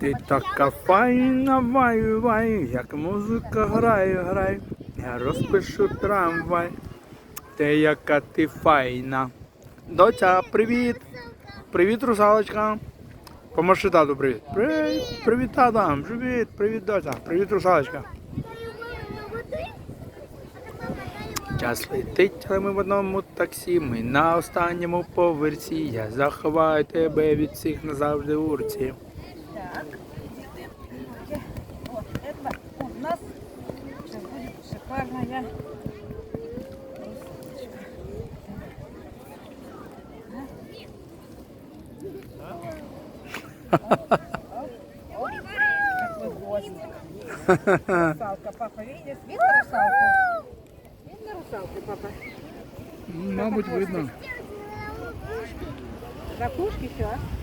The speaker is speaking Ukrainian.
Ти така файна, вай, вай, як музика грає, грай. Я розпишу трамвай. Ти яка ти файна. Доця, привіт. Привіт, русалочка. Помаши тату привіт. Привіт, привіт, тата. Привіт, привіт, доця. Привіт, русалочка. Час летить, але ми в одному таксі. Ми на останньому поверсі. Я заховаю тебе від всіх назавжди урці. Так. Вот, это у нас сейчас будет шикарная. Русалка, папа, видишь? Видно русалку? Видно русалку, папа? Мабуть, видно. Ракушки все, а?